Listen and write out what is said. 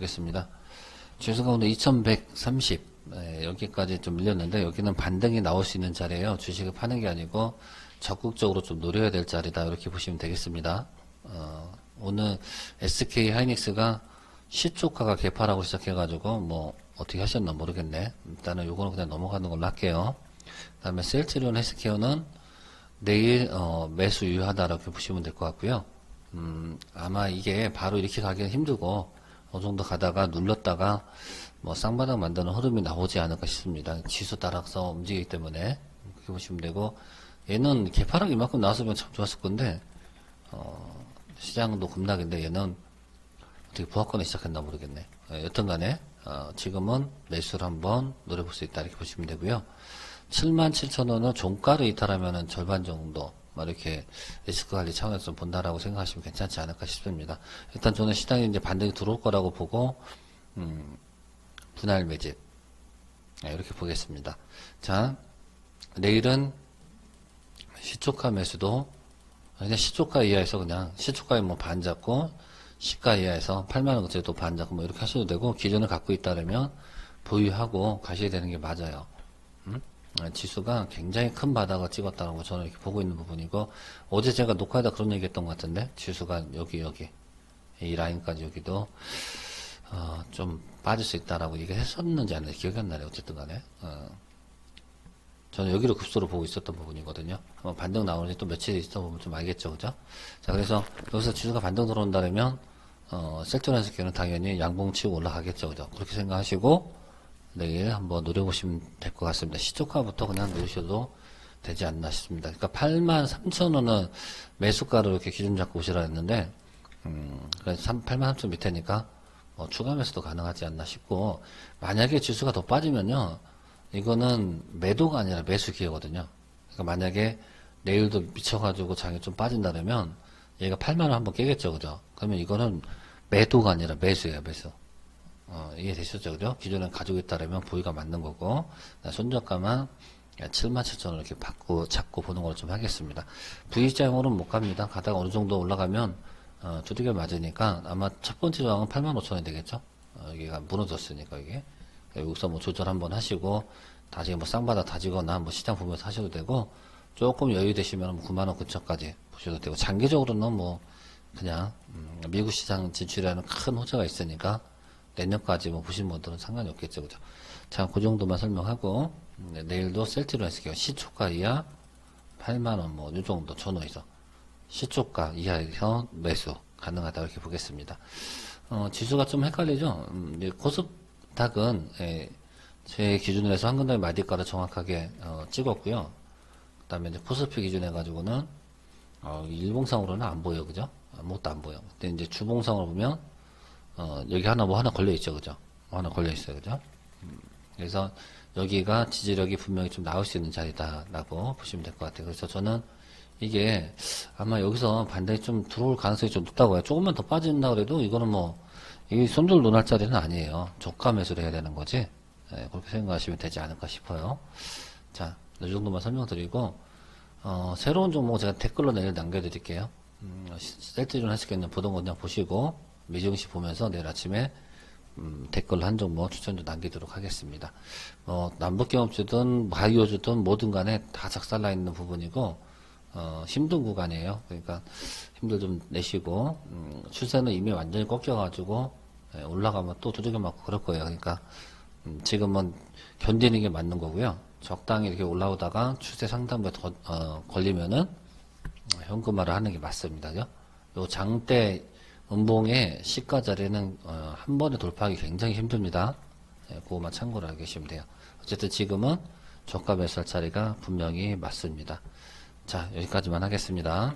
보겠습니다. 지수가 오늘 2130 예, 여기까지 좀 밀렸는데 여기는 반등이 나올 수 있는 자리예요. 주식을 파는 게 아니고 적극적으로 좀 노려야 될 자리다 이렇게 보시면 되겠습니다. 어, 오늘 SK 하이닉스가 시초가가 개파라고 시작해가지고 뭐 어떻게 하셨나 모르겠네. 일단은 요거는 그냥 넘어가는 걸로 할게요. 그 다음에 셀트리온 헬스케어는 내일 어, 매수 유효하다라고 보시면 될 것 같고요. 음, 아마 이게 바로 이렇게 가기는 힘들고 어느 정도 가다가 눌렀다가 뭐 쌍바닥 만드는 흐름이 나오지 않을까 싶습니다. 지수 따라서 움직이기 때문에 그렇게 보시면 되고 얘는 개파락 이만큼 나왔으면 참 좋았을 건데 어, 시장도 급락인데 얘는 어떻게 부합권에 시작했나 모르겠네. 예, 여튼간에 어, 지금은 매수를 한번 노려볼 수 있다 이렇게 보시면 되고요. 77,000원은 종가를 이탈하면은 절반 정도 뭐 이렇게 리스크 관리 차원에서 좀 본다라고 생각하시면 괜찮지 않을까 싶습니다. 일단 저는 시장에 이제 반등이 들어올 거라고 보고 음, 분할 매집 네, 이렇게 보겠습니다. 자 내일은 시초가 매수도 그냥 시초가 이하에서 그냥 시초가에 뭐 반 잡고 시가 이하에서 8만원 그때도 반 잡고 뭐 이렇게 하셔도 되고 기존을 갖고 있다면 보유하고 가셔야 되는 게 맞아요. 음? 아, 지수가 굉장히 큰 바닥을 찍었다는 거 저는 이렇게 보고 있는 부분이고 어제 제가 녹화에다 그런 얘기 했던 것 같은데 지수가 여기 여기 이 라인까지 여기도 어, 좀 빠질 수 있다라고 얘기했었는지 안 기억이 안 나네요 어쨌든 간에. 어, 저는 여기로 급소로 보고 있었던 부분이거든요. 어, 반등 나오는지 또 며칠 있어 보면 좀 알겠죠 그죠? 자 그래서 여기서 지수가 반등 들어온다면 어, 셀토란스 기는 당연히 양봉 치고 올라가겠죠 그죠? 그렇게 생각하시고 내일 한번 노려보시면 될 것 같습니다. 시초가부터 그냥 노리셔도 되지 않나 싶습니다. 그러니까 8만 3천 원은 매수가로 이렇게 기준 잡고 오시라 했는데, 음, 8만 3천 밑에니까 뭐 추가 매수도 가능하지 않나 싶고, 만약에 지수가 더 빠지면요, 이거는 매도가 아니라 매수 기회거든요. 그러니까 만약에 내일도 미쳐가지고 장이 좀 빠진다면, 얘가 8만 원 한번 깨겠죠, 그죠? 그러면 이거는 매도가 아니라 매수예요, 매수. 어, 이해되셨죠? 그죠? 기존에 가지고 있다면 보유가 맞는 거고, 손저가만 7만 7천 원 이렇게 받고, 잡고 보는 걸 좀 하겠습니다. V자형으로는 못 갑니다. 가다가 어느 정도 올라가면, 어, 두들겨 맞으니까 아마 첫 번째 저항은 8만 5천 원이 되겠죠? 어, 여기가 무너졌으니까 이게. 여기서 뭐 조절 한번 하시고, 다시 뭐 쌍바닥 다지거나 뭐 시장 보면서 하셔도 되고, 조금 여유 되시면 9만 원 근처까지 보셔도 되고, 장기적으로는 뭐, 그냥, 음, 미국 시장 진출이라는 큰 호재가 있으니까, 내년까지 뭐 보신 분들은 상관이 없겠죠. 그죠? 자, 그 정도만 설명하고, 네, 내일도 셀트로 했을게요. 시초가 이하 8만 원, 뭐, 이 정도 전후에서. 시초가 이하에서 매수 가능하다. 이렇게 보겠습니다. 어, 지수가 좀 헷갈리죠? 음, 코스닥은, 예, 제 기준으로 해서 한근당의 마디가를 정확하게, 어, 찍었고요. 그 다음에 이제 코스피 기준 해가지고는, 어, 일봉상으로는 안 보여. 그죠? 아무것도 안 보여. 근데 이제 주봉상으로 보면, 어, 여기 하나 뭐 하나 걸려 있죠, 그죠? 뭐 하나 걸려 있어요, 그죠? 음, 그래서 여기가 지지력이 분명히 좀 나올 수 있는 자리다라고 보시면 될 것 같아요. 그래서 저는 이게 아마 여기서 반대에 좀 들어올 가능성이 좀 높다고 해요. 조금만 더 빠진다 그래도 이거는 뭐, 이 손절 논할 자리는 아니에요. 저가 매수를 해야 되는 거지. 네, 그렇게 생각하시면 되지 않을까 싶어요. 자, 이 정도만 설명드리고, 어, 새로운 종목 제가 댓글로 내일 남겨드릴게요. 음, 셀트리온 하실 겠는 보던 거 그냥 보시고, 미정시 보면서 내일 아침에 음, 댓글 한 종목 추천도 남기도록 하겠습니다. 어, 남북경업주든 바이오주든 뭐든 간에 다 작살나 있는 부분이고 어, 힘든 구간이에요. 그러니까 힘들 좀 내시고 음, 추세는 이미 완전히 꺾여가지고 예, 올라가면 또 두들겨 맞고 그럴 거예요. 그러니까 음, 지금은 견디는 게 맞는 거고요. 적당히 이렇게 올라오다가 추세 상단부에 더 어, 걸리면은 현금화를 하는 게 맞습니다. 요 장대 음봉의 시가 자리는 어, 한 번에 돌파하기 굉장히 힘듭니다. 예, 그거만 참고로 알고 계시면 돼요. 어쨌든 지금은 저가 매수할 자리가 분명히 맞습니다. 자 여기까지만 하겠습니다.